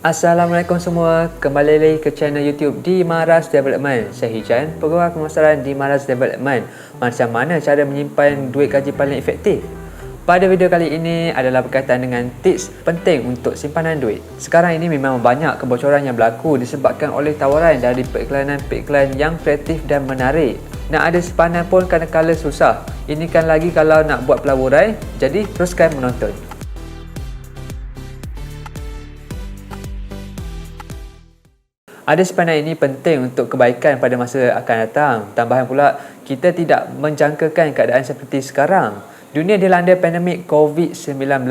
Assalamualaikum semua, kembali lagi ke channel YouTube di Maras Development. Saya Hijan, pegawai pemasaran di Maras Development. Macam mana cara menyimpan duit gaji paling efektif? Pada video kali ini adalah berkaitan dengan tips penting untuk simpanan duit. Sekarang ini memang banyak kebocoran yang berlaku disebabkan oleh tawaran dari periklanan-periklan yang kreatif dan menarik. Nak ada simpanan pun kadang-kadang susah. Ini kan lagi kalau nak buat pelaburan, jadi teruskan menonton. Ada simpanan ini penting untuk kebaikan pada masa akan datang. Tambahan pula, kita tidak menjangkakan keadaan seperti sekarang. Dunia dilanda pandemik COVID-19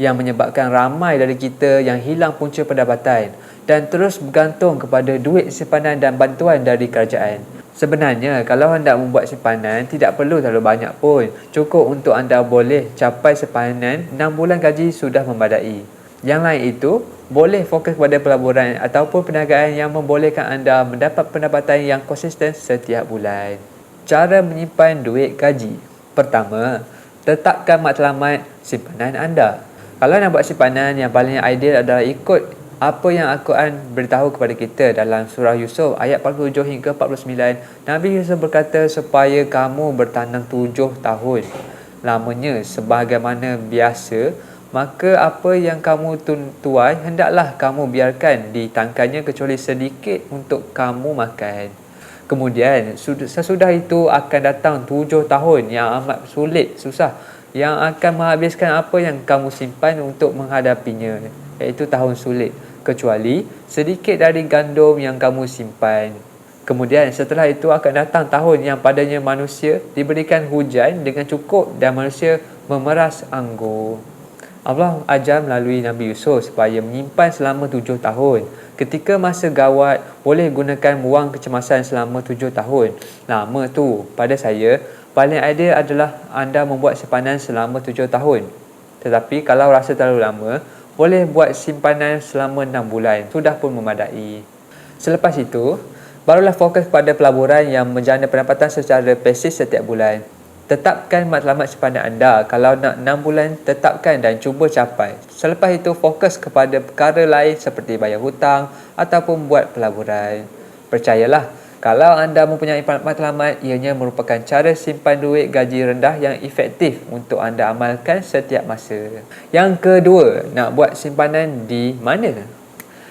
yang menyebabkan ramai dari kita yang hilang punca pendapatan dan terus bergantung kepada duit simpanan dan bantuan dari kerajaan. Sebenarnya, kalau anda membuat simpanan, tidak perlu terlalu banyak pun. Cukup untuk anda boleh capai simpanan 6 bulan gaji sudah memadai. Yang lain itu, boleh fokus pada pelaburan ataupun perniagaan yang membolehkan anda mendapat pendapatan yang konsisten setiap bulan. Cara menyimpan duit gaji. Pertama, tetapkan matlamat simpanan anda. Kalau nak buat simpanan yang paling ideal adalah ikut apa yang Al-Quran beritahu kepada kita dalam surah Yusuf ayat 47 hingga 49. Nabi Yusuf berkata supaya kamu bertanam tujuh tahun lamanya sebagaimana biasa maka apa yang kamu tuai hendaklah kamu biarkan ditangkannya kecuali sedikit untuk kamu makan. Kemudian sesudah itu akan datang tujuh tahun yang amat sulit, susah yang akan menghabiskan apa yang kamu simpan untuk menghadapinya iaitu tahun sulit kecuali sedikit dari gandum yang kamu simpan. Kemudian setelah itu akan datang tahun yang padanya manusia diberikan hujan dengan cukup dan manusia memeras anggur. Allah ajar melalui Nabi Yusuf supaya menyimpan selama tujuh tahun. Ketika masa gawat, boleh gunakan wang kecemasan selama tujuh tahun. Lama tu, pada saya, paling ideal adalah anda membuat simpanan selama tujuh tahun. Tetapi kalau rasa terlalu lama, boleh buat simpanan selama enam bulan. Sudah pun memadai. Selepas itu, barulah fokus pada pelaburan yang menjana pendapatan secara pasif setiap bulan. Tetapkan matlamat simpanan anda. Kalau nak 6 bulan, tetapkan dan cuba capai. Selepas itu, fokus kepada perkara lain seperti bayar hutang ataupun buat pelaburan. Percayalah, kalau anda mempunyai matlamat, ianya merupakan cara simpan duit gaji rendah yang efektif untuk anda amalkan setiap masa. Yang kedua, nak buat simpanan di mana?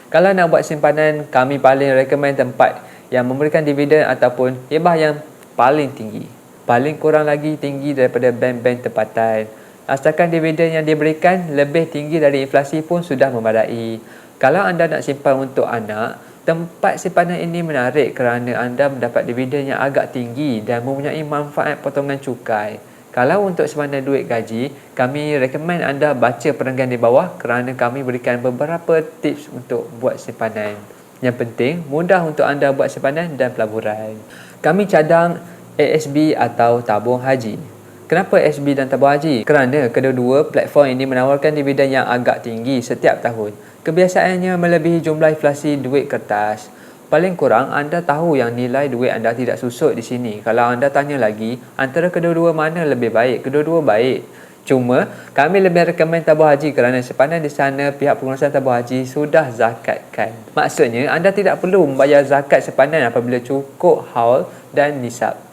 Kalau nak buat simpanan, kami paling rekomen tempat yang memberikan dividen ataupun hibah yang paling tinggi paling kurang lagi tinggi daripada bank-bank tempatan. Asalkan dividen yang diberikan lebih tinggi dari inflasi pun sudah memadai. Kalau anda nak simpan untuk anak, tempat simpanan ini menarik kerana anda mendapat dividen yang agak tinggi dan mempunyai manfaat potongan cukai. Kalau untuk simpanan duit gaji, kami rekomen anda baca perenggan di bawah kerana kami berikan beberapa tips untuk buat simpanan. Yang penting, mudah untuk anda buat simpanan dan pelaburan. Kami cadang ASB atau tabung haji. Kenapa ASB dan tabung haji? Kerana kedua-dua platform ini menawarkan dividen yang agak tinggi setiap tahun. Kebiasaannya melebihi jumlah inflasi duit kertas. Paling kurang anda tahu yang nilai duit anda tidak susut di sini. Kalau anda tanya lagi, antara kedua-dua mana lebih baik? Kedua-dua baik. Cuma, kami lebih rekomen tabung haji kerana sepanjang di sana pihak pengurusan tabung haji sudah zakatkan. Maksudnya, anda tidak perlu membayar zakat sepanjang apabila cukup haul dan nisab.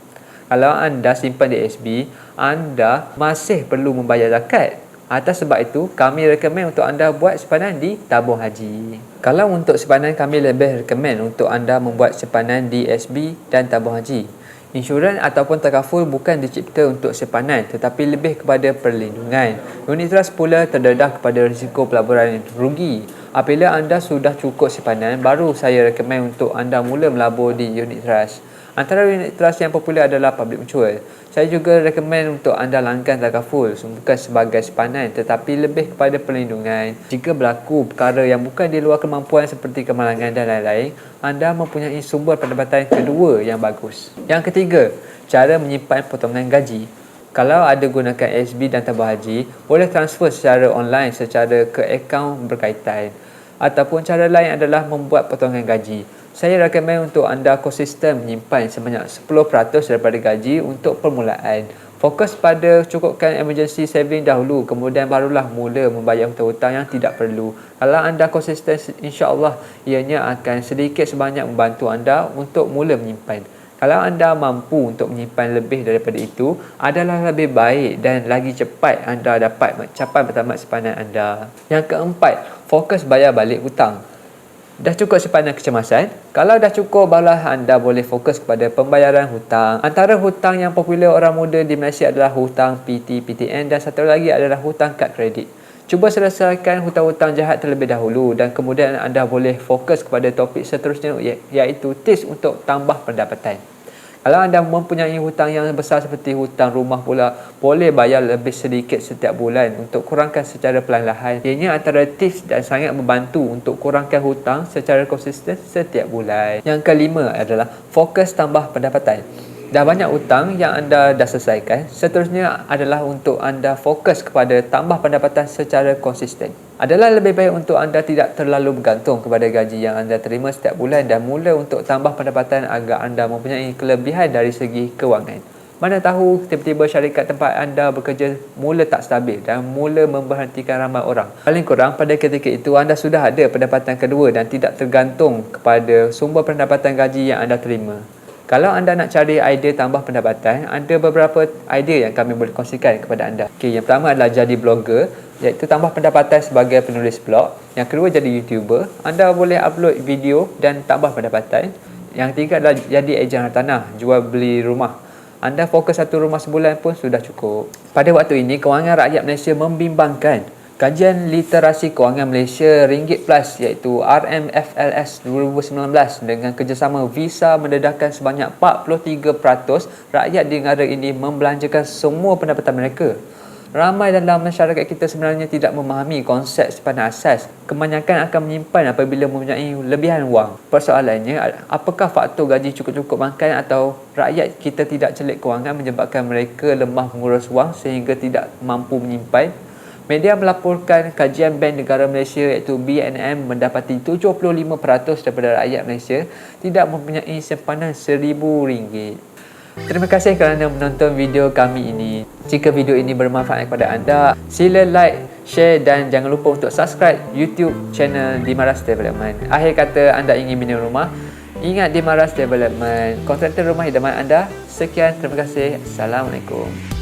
Kalau anda simpan di SB, anda masih perlu membayar zakat. Atas sebab itu, kami rekomen untuk anda buat simpanan di tabung haji. Kalau untuk simpanan, kami lebih rekomen untuk anda membuat simpanan di SB dan tabung haji. Insurans ataupun takaful bukan dicipta untuk simpanan tetapi lebih kepada perlindungan. Unit trust pula terdedah kepada risiko pelaburan rugi. Apabila anda sudah cukup simpanan, baru saya rekomen untuk anda mula melabur di unit trust. Antara trust yang popular adalah public mutual. Saya juga rekomen untuk anda langgan takaful bukan sebagai simpanan tetapi lebih kepada perlindungan. Jika berlaku perkara yang bukan di luar kemampuan seperti kemalangan dan lain-lain, anda mempunyai sumber pendapatan kedua yang bagus. Yang ketiga, cara menyimpan potongan gaji. Kalau ada gunakan SB dan tabah haji, boleh transfer secara online secara ke akaun berkaitan. Ataupun cara lain adalah membuat potongan gaji saya rekomen untuk anda konsisten menyimpan sebanyak 10% daripada gaji untuk permulaan. Fokus pada cukupkan emergency saving dahulu kemudian barulah mula membayar hutang-hutang yang tidak perlu. Kalau anda konsisten insya-Allah ianya akan sedikit sebanyak membantu anda untuk mula menyimpan. Kalau anda mampu untuk menyimpan lebih daripada itu adalah lebih baik dan lagi cepat anda dapat mencapai bertamat simpanan anda. Yang keempat, fokus bayar balik hutang. Dah cukup simpanan kecemasan? Kalau dah cukup, barulah anda boleh fokus kepada pembayaran hutang. Antara hutang yang popular orang muda di Malaysia adalah hutang PT, PTN dan satu lagi adalah hutang kad kredit. Cuba selesaikan hutang-hutang jahat terlebih dahulu dan kemudian anda boleh fokus kepada topik seterusnya iaitu tips untuk tambah pendapatan. Kalau anda mempunyai hutang yang besar seperti hutang rumah pula, boleh bayar lebih sedikit setiap bulan untuk kurangkan secara perlahan-lahan. Ianya antara tips dan sangat membantu untuk kurangkan hutang secara konsisten setiap bulan. Yang kelima adalah fokus tambah pendapatan. Dah banyak hutang yang anda dah selesaikan, seterusnya adalah untuk anda fokus kepada tambah pendapatan secara konsisten. Adalah lebih baik untuk anda tidak terlalu bergantung kepada gaji yang anda terima setiap bulan dan mula untuk tambah pendapatan agar anda mempunyai kelebihan dari segi kewangan. Mana tahu tiba-tiba syarikat tempat anda bekerja mula tak stabil dan mula memberhentikan ramai orang. Paling kurang pada ketika itu anda sudah ada pendapatan kedua dan tidak tergantung kepada sumber pendapatan gaji yang anda terima. Kalau anda nak cari idea tambah pendapatan, ada beberapa idea yang kami boleh kongsikan kepada anda. Okay, yang pertama adalah jadi blogger, iaitu tambah pendapatan sebagai penulis blog. Yang kedua jadi YouTuber, anda boleh upload video dan tambah pendapatan. Yang ketiga adalah jadi ejen tanah, jual beli rumah. Anda fokus satu rumah sebulan pun sudah cukup. Pada waktu ini, kewangan rakyat Malaysia membimbangkan. Kajian Literasi Kewangan Malaysia Ringgit Plus iaitu RMFLS 2019 dengan kerjasama Visa mendedahkan sebanyak 43% rakyat di negara ini membelanjakan semua pendapatan mereka. Ramai dalam masyarakat kita sebenarnya tidak memahami konsep simpanan asas. Kebanyakan akan menyimpan apabila mempunyai lebihan wang. Persoalannya, apakah faktor gaji cukup-cukup makan atau rakyat kita tidak celik kewangan menyebabkan mereka lemah mengurus wang sehingga tidak mampu menyimpan Media melaporkan kajian Bank Negara Malaysia iaitu BNM mendapati 75% daripada rakyat Malaysia tidak mempunyai simpanan RM1,000. Terima kasih kerana menonton video kami ini. Jika video ini bermanfaat kepada anda, sila like, share dan jangan lupa untuk subscribe YouTube channel Dimaras Development. Akhir kata anda ingin bina rumah, ingat Dimaras Development. Kontraktor rumah idaman anda. Sekian, terima kasih. Assalamualaikum.